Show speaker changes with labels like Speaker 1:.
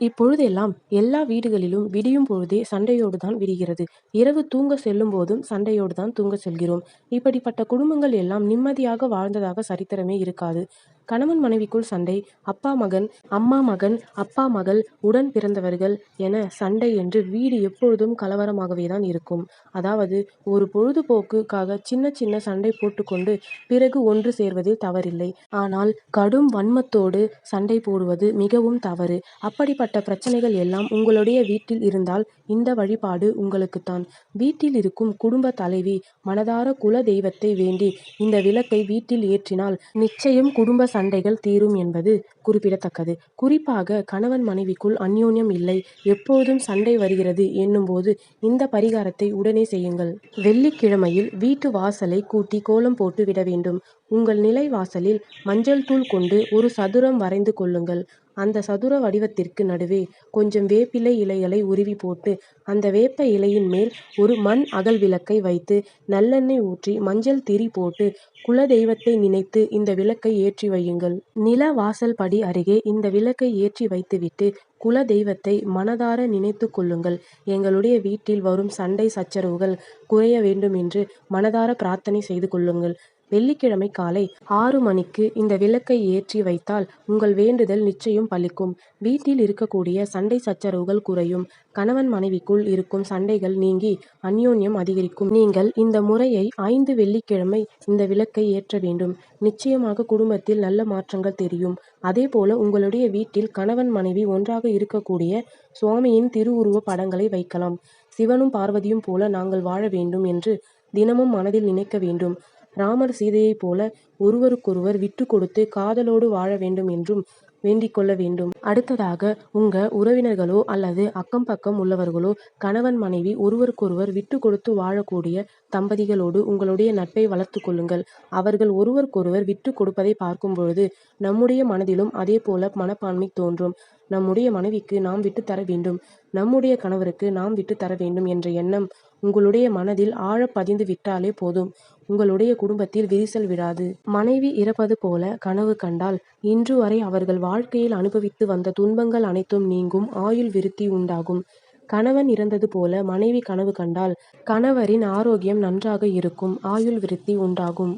Speaker 1: இப்பொழுதெல்லாம் எல்லா வீடுகளிலும் விடியும் பொழுதே சண்டையோடு தான் விடிகிறது. இரவு தூங்கச் செல்லும் போதும் சண்டையோடு தான் தூங்கச் செல்கிறோம். இப்படிப்பட்ட குடும்பங்கள் எல்லாம் நிம்மதியாக வாழ்ந்ததாக சரித்திரமே இருக்காது. கணவன் மனைவிக்குள் சண்டை, அப்பா மகன், அம்மா மகன், அப்பா மகள், உடன் பிறந்தவர்கள் என சண்டை என்று வீடு எப்பொழுதும் கலவரமாகவே தான் இருக்கும். அதாவது ஒரு பொழுதுபோக்குக்காக சின்ன சின்ன சண்டை போட்டுக்கொண்டு பிறகு ஒன்று சேர்வதில் தவறில்லை. ஆனால் கடும் வன்மத்தோடு சண்டை போடுவது மிகவும் தவறு. அப்படிப்பட்ட பிரச்சனைகள் எல்லாம் உங்களுடைய வீட்டில் இருந்தால் இந்த வழிபாடு உங்களுக்குத்தான் வீட்டில் இருக்கும் குடும்ப தலைவி மனதார குல தெய்வத்தை வேண்டி இந்த விளக்கை வீட்டில் ஏற்றினால் நிச்சயம் குடும்ப சண்டைகள் தீரும் என்பது குறிப்பிடத்தக்கது. குறிப்பாக கணவன் மனைவிக்குள் அன்யோன்யம் இல்லை, எப்போதும் சண்டை வருகிறது என்னும் போது இந்த பரிகாரத்தை உடனே செய்யுங்கள். வெள்ளிக்கிழமையில் வீட்டு வாசலை கூட்டி கோலம் போட்டு விட வேண்டும். உங்கள் நிலை வாசலில் மஞ்சள் தூள் கொண்டு ஒரு சதுரம் வரைந்து கொள்ளுங்கள். அந்த சதுர வடிவத்திற்கு நடுவே கொஞ்சம் வேப்பிலை இலைகளை உருவி போட்டு அந்த வேப்ப இலையின் மேல் ஒரு மண் அகல் விளக்கை வைத்து நல்லெண்ணெய் ஊற்றி மஞ்சள் திரி போட்டு குல தெய்வத்தை நினைத்து இந்த விளக்கை ஏற்றி வையுங்கள். நில வாசல் படி அருகே இந்த விளக்கை ஏற்றி வைத்துவிட்டு குல தெய்வத்தை மனதார நினைத்து கொள்ளுங்கள். எங்களுடைய வீட்டில் வரும் சண்டை சச்சரவுகள் குறைய வேண்டும் என்று மனதார பிரார்த்தனை செய்து கொள்ளுங்கள். வெள்ளிக்கிழமை காலை ஆறு மணிக்கு இந்த விளக்கை ஏற்றி வைத்தால் உங்கள் வேண்டுதல் நிச்சயம் பலிக்கும். வீட்டில் இருக்கக்கூடிய சண்டை சச்சரவுகள் குறையும். கணவன் மனைவிக்குள் இருக்கும் சண்டைகள் நீங்கி அந்யோன்யம் அதிகரிக்கும். நீங்கள் இந்த முறையை ஐந்து வெள்ளிக்கிழமை இந்த விளக்கை ஏற்ற வேண்டும். நிச்சயமாக குடும்பத்தில் நல்ல மாற்றங்கள் தெரியும். அதேபோல உங்களுடைய வீட்டில் கணவன் மனைவி ஒன்றாக இருக்கக்கூடிய சுவாமியின் திருவுருவ படங்களை வைக்கலாம். சிவனும் பார்வதியும் போல நாங்கள் வாழ வேண்டும் என்று தினமும் மனதில் நினைக்க வேண்டும். ராமர் சீதையைப் போல ஒருவருக்கொருவர் விட்டு கொடுத்து காதலோடு வாழ வேண்டும் என்றும் வேண்டிக் கொள்ள வேண்டும். அடுத்ததாக உங்க உறவினர்களோ அல்லது அக்கம் பக்கம் உள்ளவர்களோ கணவன் மனைவி ஒருவருக்கொருவர் விட்டு கொடுத்து வாழக்கூடிய தம்பதிகளோடு உங்களுடைய நட்பை வளர்த்து கொள்ளுங்கள். அவர்கள் ஒருவருக்கொருவர் விட்டுக் கொடுப்பதை பார்க்கும் பொழுது நம்முடைய மனதிலும் அதே போல மனப்பான்மை தோன்றும். நம்முடைய மனைவிக்கு நாம் விட்டு தர வேண்டும், நம்முடைய கணவருக்கு நாம் விட்டு தர வேண்டும் என்ற எண்ணம் உங்களுடைய மனதில் ஆழ பதிந்து விட்டாலே போதும் உங்களுடைய குடும்பத்தில் விரிசல் விழாது. மனைவி இறப்பது போல கனவு கண்டால் இன்று வரை அவர்கள் வாழ்க்கையில் அனுபவித்து வந்த துன்பங்கள் அனைத்தும் நீங்கும் ஆயுள் விருத்தி உண்டாகும். கணவன் இறந்தது போல மனைவி கனவு கண்டால் கணவரின் ஆரோக்கியம் நன்றாக இருக்கும் ஆயுள் விருத்தி உண்டாகும்.